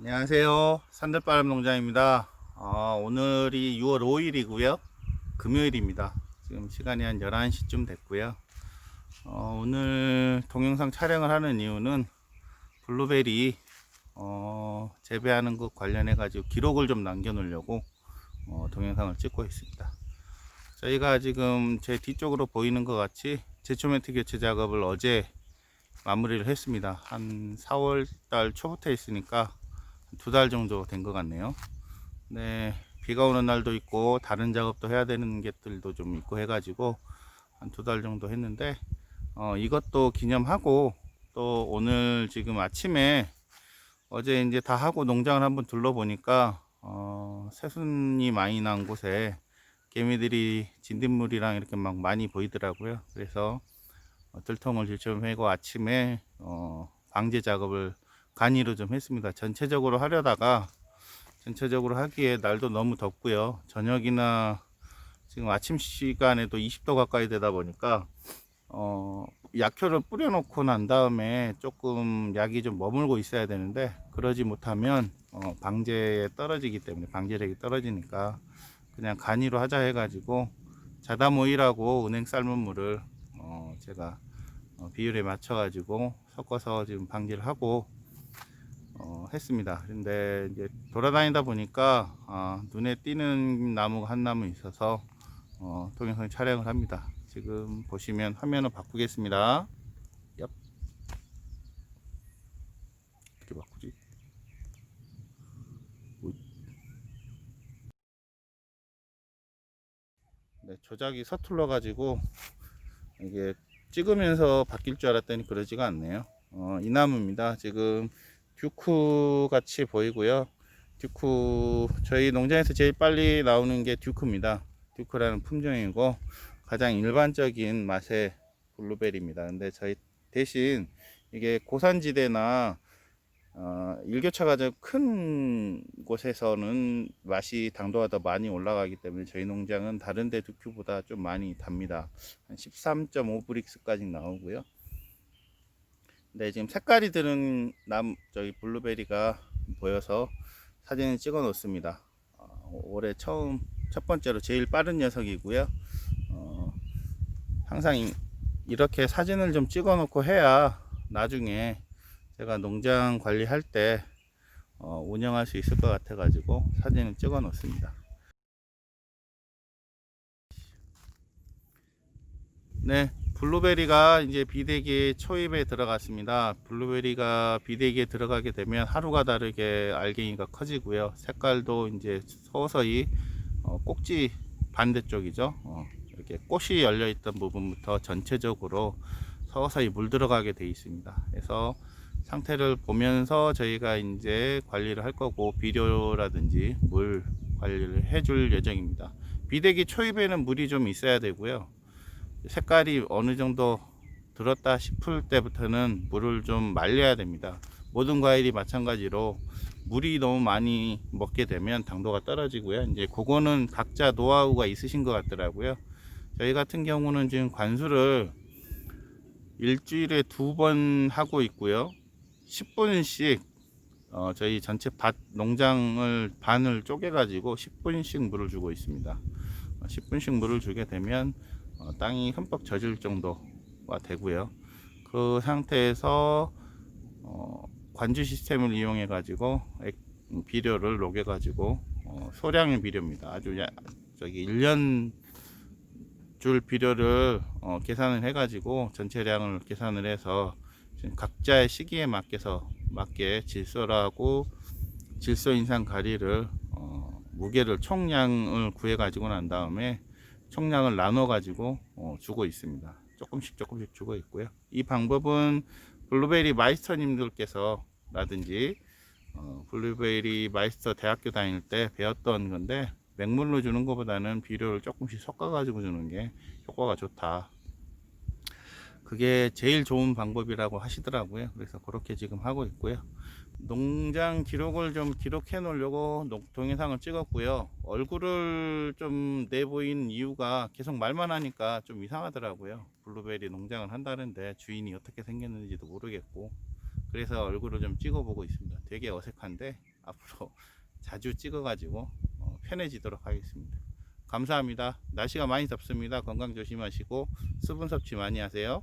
안녕하세요. 산들바람 농장입니다. 어, 오늘이 6월 5일이고요. 금요일입니다. 지금 시간이 한 11시쯤 됐고요. 어, 오늘 동영상 촬영을 하는 이유는 블루베리 어, 재배하는 것 관련해 가지고 기록을 좀 남겨 놓으려고 어, 동영상을 찍고 있습니다. 저희가 지금 제 뒤쪽으로 보이는 것 같이 제초 매트 교체 작업을 어제 마무리를 했습니다. 한 4월 달 초부터 했으니까 두 달 정도 된 것 같네요. 네, 비가 오는 날도 있고 다른 작업도 해야 되는 것들도 좀 있고 해가지고 한 두 달 정도 했는데 어, 이것도 기념하고 또 오늘 지금 아침에 어제 이제 다 하고 농장을 한번 둘러보니까 어, 새순이 많이 난 곳에 개미들이 진딧물이랑 이렇게 막 많이 보이더라고요. 그래서 어, 들통을 직접 해고 아침에 어, 방제 작업을 간이로 좀 했습니다. 전체적으로 하려다가 전체적으로 하기에 날도 너무 덥고요. 저녁이나 지금 아침 시간에도 20도 가까이 되다 보니까 어, 약효를 뿌려놓고 난 다음에 조금 약이 좀 머물고 있어야 되는데 그러지 못하면 어, 방제에 떨어지기 때문에 방제력이 떨어지니까 그냥 간이로 하자 해가지고 자다모일하고 은행 삶은 물을 어, 제가 어, 비율에 맞춰 가지고 섞어서 지금 방제를 하고 어, 했습니다. 근데 이제 돌아다니다 보니까 아, 눈에 띄는 나무가 한 나무 있어서 어, 동영상 촬영을 합니다. 지금 보시면 화면을 바꾸겠습니다. 얍. 어떻게 바꾸지? 우- 네, 조작이 서툴러 가지고 이게 찍으면서 바뀔 줄 알았더니 그러지가 않네요. 어, 이 나무입니다. 지금 듀크 같이 보이고요. 듀크 저희 농장에서 제일 빨리 나오는 게 듀크입니다. 듀크라는 품종이고 가장 일반적인 맛의 블루베리입니다. 근데 저희 대신 이게 고산지대나 어, 일교차가 좀 큰 곳에서는 맛이 당도가 더 많이 올라가기 때문에 저희 농장은 다른 데 듀큐보다 좀 많이 답니다. 한 13.5 브릭스까지 나오고요. 네, 지금 색깔이 드는 남 저기 블루베리가 보여서 사진을 찍어 놓습니다. 어, 올해 처음 첫 번째로 제일 빠른 녀석이고요. 어, 항상 이- 이렇게 사진을 좀 찍어 놓고 해야 나중에 제가 농장 관리할 때 어, 운영할 수 있을 것 같아 가지고 사진을 찍어 놓습니다. 네, 블루베리가 이제 비대기에 초입에 들어갔습니다. 블루베리가 비대기에 들어가게 되면 하루가 다르게 알갱이가 커지고요. 색깔도 이제 서서히 어, 꼭지 반대쪽이죠. 어, 이렇게 꽃이 열려 있던 부분부터 전체적으로 서서히 물 들어가게 돼 있습니다. 그래서 상태를 보면서 저희가 이제 관리를 할 거고 비료라든지 물 관리를 해줄 예정입니다. 비대기 초입에는 물이 좀 있어야 되고요. 색깔이 어느 정도 들었다 싶을 때부터는 물을 좀 말려야 됩니다. 모든 과일이 마찬가지로 물이 너무 많이 먹게 되면 당도가 떨어지고요. 이제 그거는 각자 노하우가 있으신 것 같더라고요. 저희 같은 경우는 지금 관수를 일주일에 두 번 하고 있고요. 10분씩 어, 저희 전체 밭 농장을 반을 쪼개 가지고 10분씩 물을 주고 있습니다. 어, 10분씩 물을 주게 되면 어, 땅이 흠뻑 젖을 정도가 되고요. 그 상태에서 어, 관주 시스템을 이용해 가지고 비료를 녹여 가지고 어, 소량의 비료입니다. 아주 야, 저기 1년 줄 비료를 어, 계산을 해 가지고 전체량을 계산을 해서 각자의 시기에 맞게서 맞게 질소라고 질소 인상 가리를 어, 무게를 총량을 구해 가지고 난 다음에 총량을 나눠 가지고 어, 주고 있습니다. 조금씩 조금씩 주고 있고요. 이 방법은 블루베리 마이스터님들께서 라든지 어, 블루베리 마이스터 대학교 다닐 때 배웠던 건데 맹물로 주는 것보다는 비료를 조금씩 섞어 가지고 주는 게 효과가 좋다. 그게 제일 좋은 방법이라고 하시더라고요. 그래서 그렇게 지금 하고 있고요. 농장 기록을 좀 기록해 놓으려고 농- 동영상을 찍었고요. 얼굴을 좀 내보인 이유가 계속 말만 하니까 좀 이상하더라고요. 블루베리 농장을 한다는데 주인이 어떻게 생겼는지도 모르겠고 그래서 얼굴을 좀 찍어보고 있습니다. 되게 어색한데 앞으로 자주 찍어가지고 어, 편해지도록 하겠습니다. 감사합니다. 날씨가 많이 덥습니다. 건강 조심하시고 수분 섭취 많이 하세요.